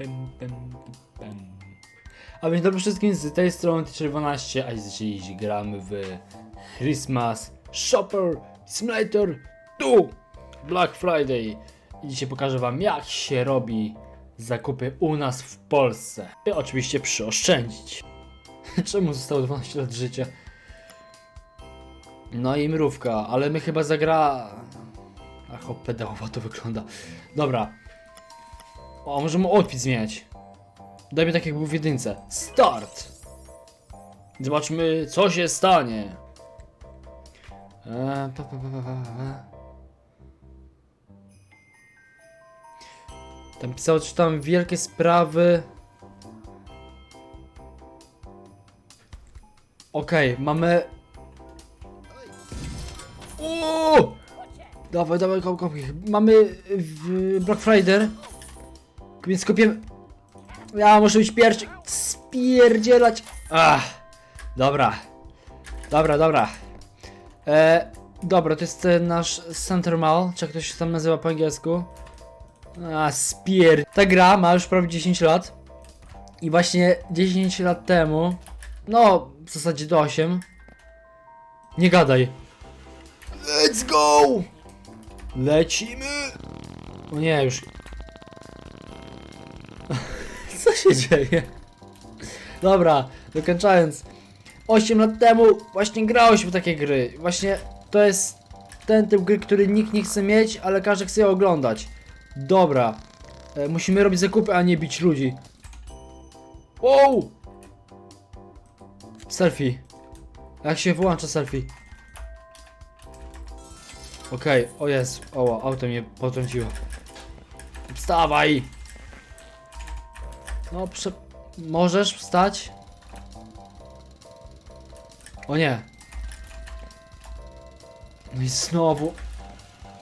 pem, pem, pem. A więc dobry wszystkim z tej strony T12, a dziś gramy w Christmas Shopper Simulator 2 Black Friday. I dzisiaj pokażę wam jak się robi zakupy u nas w Polsce. I oczywiście przyoszczędzić. Czemu zostało 12 lat życia? No i mrówka, ale my chyba zagra... Ach, pedałowo to wygląda. Dobra. O, możemy outfit zmieniać. Dajmy tak jak był w jedynce. Start! Zobaczmy, co się stanie. Pa. Tam pisało, że tam wielkie sprawy. Okej, mamy... Uuu! Dawaj, dawaj, kop, kop. Mamy Black Friday. Więc kopiemy... Ja muszę być pierwszy. Spierdzielać. Ach, dobra. Dobra, dobra. E, dobra, to jest ten nasz Center Mall, czy jak to się tam nazywa po angielsku. A, spier... Ta gra ma już prawie 10 lat. I właśnie 10 lat temu, no w zasadzie do 8. Nie gadaj. Let's go! Lecimy! O nie, już co się dzieje? Dobra, dokończając. 8 lat temu właśnie grało się w takie gry. Właśnie to jest ten typ gry, który nikt nie chce mieć, ale każdy chce je oglądać. Dobra. E, musimy robić zakupy, a nie bić ludzi. Wow! Selfie. Jak się wyłącza selfie? Okej, o jest. O, auto mnie potrąciło. Wstawaj! No, prze... Możesz wstać? O nie. No i znowu.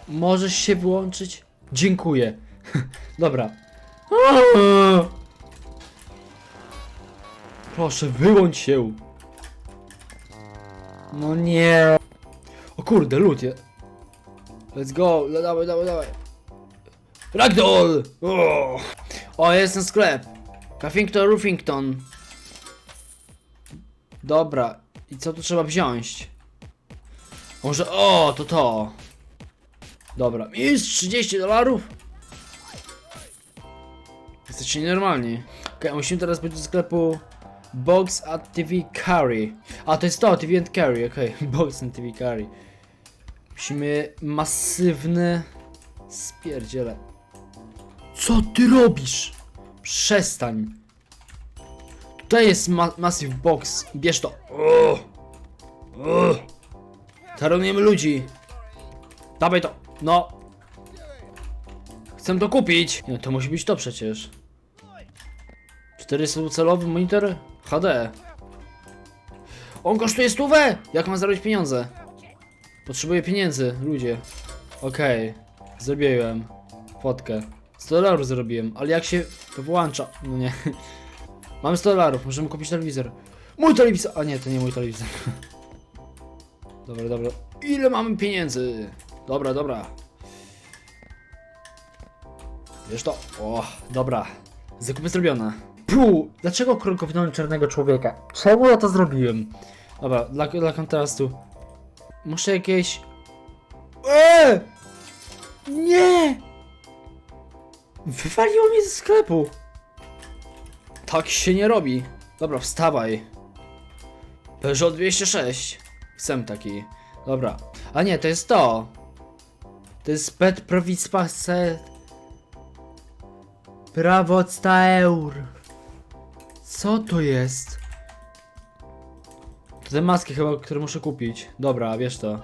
Możesz się wyłączyć? Dziękuję. Dobra. Proszę, wyłącz się. No nie. O kurde, lód je. Let's go, le- dawaj, dawaj, dawaj. Ragdoll! O, o jest ten sklep. Caffington, Roofington. Dobra, i co tu trzeba wziąć? Może, o, to to. Dobra, mistrz 30 dolarów? Jesteście nienormalni. Okej, musimy teraz być do sklepu Box at TV Carry. A, to jest to, TV and Carry, okej. Box and TV Carry. Musimy masywny... Spierdziele. Co ty robisz? Przestań. Tutaj jest ma Massive Box. Bierz to. Oh. Oh. Tarujemy ludzi. Dawaj to. No. Chcę to kupić. Nie, to musi być to przecież. 400-calowy monitor HD. On kosztuje stówę! Jak mam zarobić pieniądze? Potrzebuję pieniędzy, ludzie. Okej, zrobiłem fotkę. 100 dolarów zrobiłem, ale jak się to włącza? No nie. Mamy 100 dolarów, możemy kupić telewizor. Mój telewizor! A nie, to nie mój telewizor. Dobra, dobra. Ile mamy pieniędzy? Dobra, dobra. Wiesz to? O, dobra. Zakupy zrobione. Puh! Dlaczego krokownąłem czarnego człowieka? Czemu ja to zrobiłem? Dobra, dla, dla kontrastu. Muszę jakieś... Eee! Nie! Wywaliło mnie ze sklepu. Tak się nie robi. Dobra, wstawaj. Peugeot 206. Chcę taki. Dobra. A nie, to jest to. To jest Pet Provispace. Prawo eur. Co to jest? To te maski chyba, które muszę kupić. Dobra, wiesz to.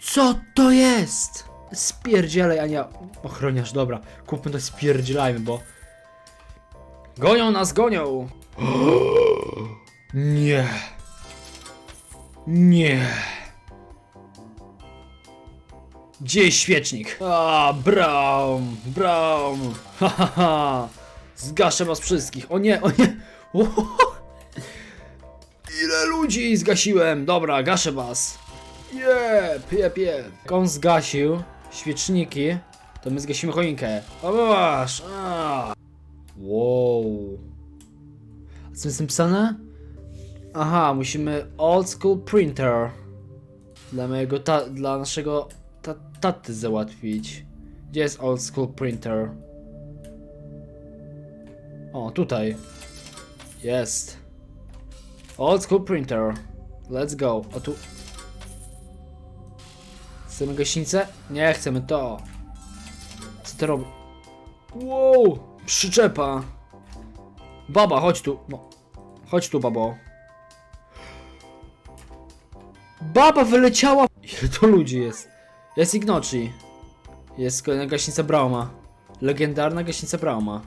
Co to jest? Spierdzielaj, Ania. Ochroniarz, dobra. Kupmy to, spierdzielajmy, bo... Gonią nas, gonią! Nie. Nie. Gdzie jest świecznik? A, Braum, Braum. Ha, ha, ha. Zgaszę was wszystkich. O nie, o nie. Ile ludzi zgasiłem? Dobra, gaszę was. Jep, jep. Jak on zgasił świeczniki, To my zgasimy choinkę. O, masz! Wow. A co jest napisane? Aha, musimy old school printer. Dla mojego ta dla naszego ta taty załatwić. Gdzie jest old school printer? O, tutaj. Jest. Old school printer. Let's go. O tu. Chcemy gościńcę? Nie, chcemy to. Co ty robisz? Wow! Przyczepa. Baba, chodź tu. No. Chodź tu, babo. Baba wyleciała! Ile to ludzi jest? Jest Ignoci. Jest kolejna gaśnica Brauma. Legendarna gaśnica Brauma.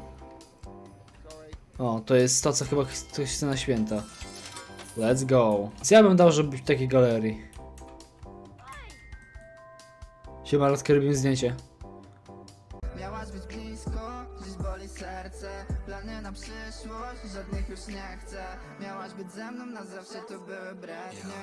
O, to jest to, co chyba ch- ktoś chce na święta. Let's go. Co ja bym dał, żeby być w takiej galerii? Siema, Radka, robimy zdjęcie. Miałaś być blisko, dziś boli serce Plany na przyszłość, żadnych już nie chcę Miałaś być ze mną na zawsze, to były brednie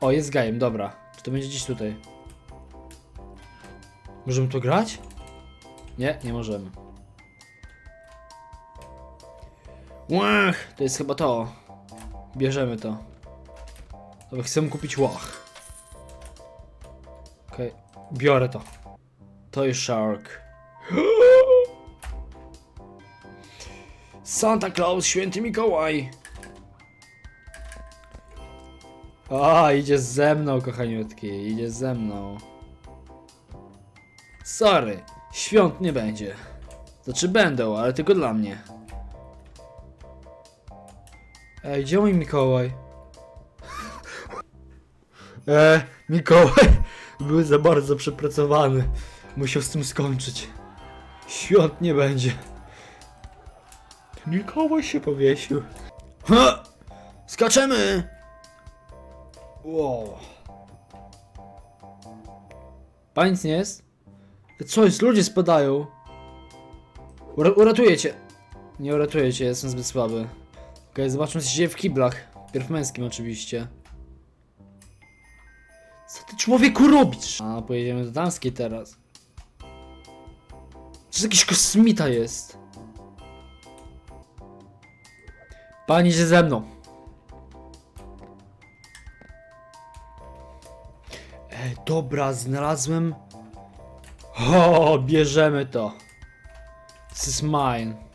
O, jest gajem, dobra. Czy to będzie gdzieś tutaj? Możemy to grać? Nie, nie możemy. Łach! To jest chyba to. Bierzemy to. Dobra, chcemy kupić łach. Okej, biorę to. To jest Shark. Santa Claus, święty Mikołaj. A, idzie ze mną, kochaniutki, idzie ze mną. Sorry, świąt nie będzie. Znaczy będą, ale tylko dla mnie. Ej, gdzie mój Mikołaj? E, Mikołaj był za bardzo przepracowany. Musiał z tym skończyć. Świąt nie będzie. Mikołaj się powiesił. Ha! Skaczemy! Wow. Pan nic nie jest? Co jest? Ludzie spadają. Ura uratuję cię. Nie uratuję cię, jestem zbyt słaby. Okej, zobaczmy co się dzieje w kiblach. Pierw męskim oczywiście. Co ty człowieku robisz? A, pojedziemy do damskiej teraz. To jakiś kosmita jest. Pani idzie ze mną. Ej, dobra, znalazłem. O, bierzemy to. This is mine.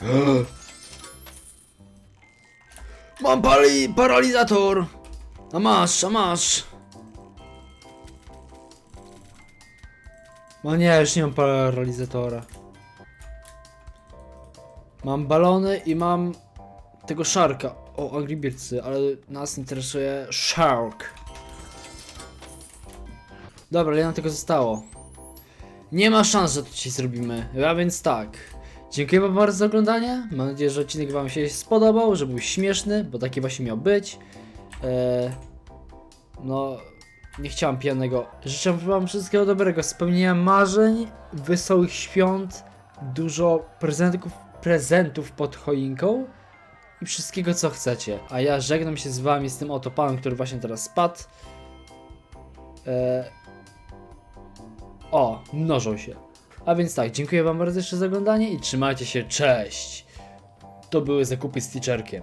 Mam pali paralizator. A masz, a masz. No nie, już nie mam paralizatora. Mam balony i mam tego szarka. O, Angry ale nas interesuje Shark. Dobra, ile nam tego zostało? Nie ma szans, że to dzisiaj zrobimy. A więc tak. Dziękuję wam bardzo za oglądanie. Mam nadzieję, że odcinek wam się spodobał, że był śmieszny, bo taki właśnie miał być. Eee, no, nie chciałem pijanego. Życzę wam wszystkiego dobrego, spełnienia marzeń, wesołych świąt, dużo prezentów, prezentów pod choinką i wszystkiego co chcecie. A ja żegnam się z wami z tym oto panem, który właśnie teraz spadł. Eee... O, mnożą się. A więc tak, dziękuję wam bardzo jeszcze za oglądanie i trzymajcie się, cześć! To były zakupy z teacherkiem.